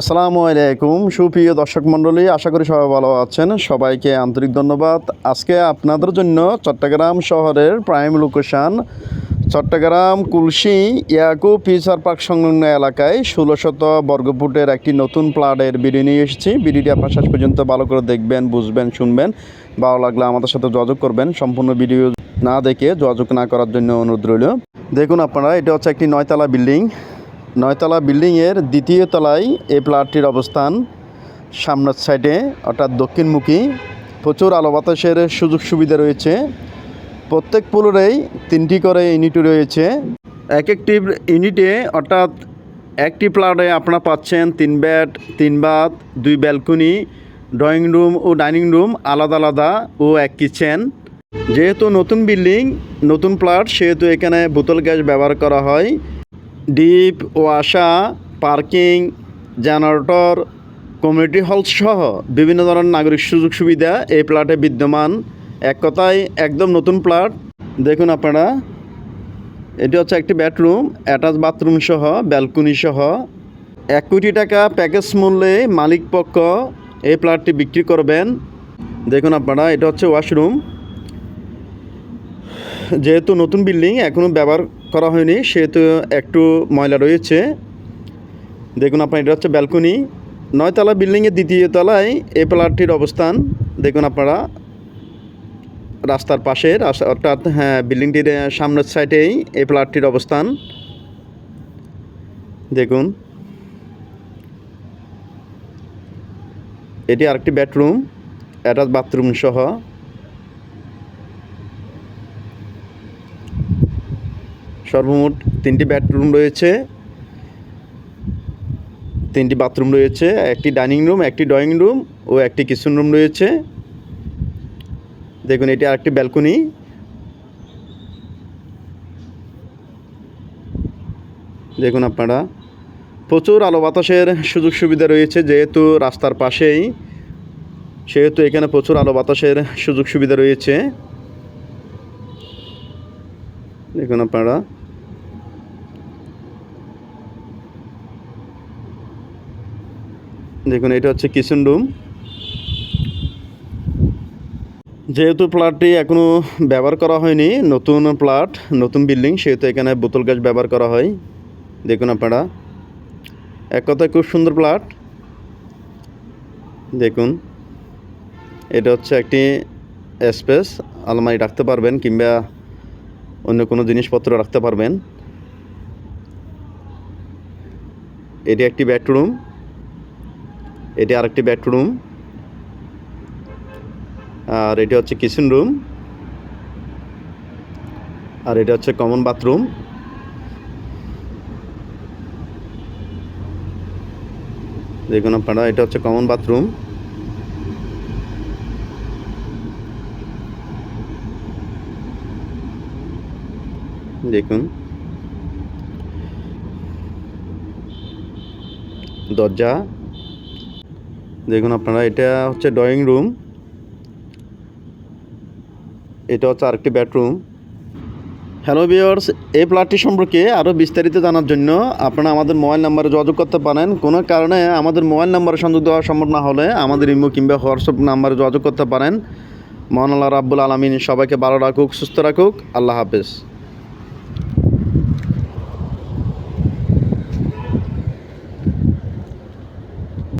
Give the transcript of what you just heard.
আসসালামু আলাইকুম, সুপ্রিয় দর্শক মণ্ডলী, আশা করি সবাই ভালো আছেন। সবাইকে আন্তরিক ধন্যবাদ। আজকে আপনাদের জন্য চট্টগ্রাম শহরের প্রাইম লোকেশন চট্টগ্রাম কুলসি ইয়াকু ফিচার পার্ক সংলগ্ন এলাকায় ষোলো শত বর্গফুটের একটি নতুন প্লাটের ভিডিও নিয়ে এসেছি। ভিডিওটি আপনার শেষ পর্যন্ত ভালো করে দেখবেন, বুঝবেন, শুনবেন। ভালো লাগলে আমাদের সাথে যোগাযোগ করবেন। সম্পূর্ণ ভিডিও না দেখে যোগাযোগ না করার জন্য অনুরোধ রইল। দেখুন আপনারা, এটা হচ্ছে একটি নয়তলা বিল্ডিং। নয়তলা বিল্ডিংয়ের দ্বিতীয় তলায় এই প্লাটটির অবস্থান। সামনের সাইডে, অর্থাৎ দক্ষিণমুখী, প্রচুর আলো বাতাসের সুযোগ সুবিধা রয়েছে। প্রত্যেক ফ্লোরেই তিনটি করে ইউনিট রয়েছে। এক একটি ইউনিটে, অর্থাৎ একটি প্লাটে আপনারা পাচ্ছেন তিন বেড, তিন বাথ, দুই ব্যালকনি, ড্রয়িং রুম ও ডাইনিং রুম আলাদা আলাদা ও এক কিচেন। যেহেতু নতুন বিল্ডিং, নতুন প্লাট সেহেতু এখানে বোতল গ্যাস ব্যবহার করা হয়। ডিপ ওয়াসা পার্কিং, জেনারেটর, কমিউনিটি হল সহ বিভিন্ন ধরনের নাগরিক সুযোগ সুবিধা এই প্লাটে বিদ্যমান। এক কথায় একদম নতুন প্লাট দেখুন আপনারা, এটি হচ্ছে একটি বেডরুম, অ্যাটাচ বাথরুম সহ, ব্যালকনি সহ। এক কোটি টাকা প্যাকেজ মূল্যে মালিক পক্ষ এই প্লাটটি বিক্রি করবেন। দেখুন আপনারা, এটা হচ্ছে ওয়াশরুম। যেহেতু নতুন বিল্ডিং এখনও ব্যবহার করা হয়নি, সেহেতু একটু ময়লা রয়েছে। দেখুন আপনার, এটা হচ্ছে ব্যালকনি। নয়তলা বিল্ডিংয়ের দ্বিতীয় তলায় এই প্লাটটির অবস্থান। দেখুন আপনারা, রাস্তার পাশে অর্থাৎ হ্যাঁ বিল্ডিংটির সামনের সাইডেই এই প্লাটটির অবস্থান। দেখুন। এটি আরেকটি বেডরুম, অ্যাটাচ বাথরুম সহ। সর্বমোট তিনটি বেডরুম রয়েছে, তিনটি বাথরুম রয়েছে, একটি ডাইনিং রুম একটি ড্রয়িং রুম ও একটি কিচেন রুম রয়েছে। দেখুন, এটি আরেকটি ব্যালকনি দেখুন আপনারা, প্রচুর আলো বাতাসের সুযোগ সুবিধা রয়েছে যেহেতু রাস্তার পাশেই, সেহেতু এখানে প্রচুর আলো বাতাসের সুযোগ সুবিধা রয়েছে। দেখুন আপনারা দেখুন, এটা হচ্ছে কিচেন রুম যেহেতু প্লাটটি এখনও ব্যবহার করা হয়নি, নতুন প্লাট নতুন বিল্ডিং সেহেতু এখানে বোতল গাছ ব্যবহার করা হয়। দেখুন আপনারা, এক কথায় খুব সুন্দর প্লাট দেখুন, এটা হচ্ছে একটি স্পেস আলমারি রাখতে পারবেন কিংবা অন্য কোনো জিনিসপত্র রাখতে পারবেন। এটি একটি বেডরুম। এটি আরেকটি বেডরুম। আর এটি হচ্ছে কিচেন রুম আর এটা হচ্ছে কমন বাথরুম দেখুন আপনারা, এটা হচ্ছে কমন বাথরুম দেখুন। দরজা। দেখুন আপনারা, এটা হচ্ছে ড্রয়িং রুম এটা হচ্ছে আরেকটি বেডরুম হ্যালো ভিওর্স এই প্লাটটি সম্পর্কে আরও বিস্তারিত জানার জন্য আপনারা আমাদের মোবাইল নাম্বারে যোগাযোগ করতে পারেন। কোনো কারণে আমাদের মোবাইল নাম্বারে সংযোগ দেওয়া সম্ভব না হলে আমাদের ইমো কিংবা হোয়াটসঅ্যাপ নাম্বারে যোগাযোগ করতে পারেন। মহান আল্লাহ রাব্বুল আলমিন সবাইকে ভালো রাখুক, সুস্থ রাখুক। আল্লাহ হাফেজ।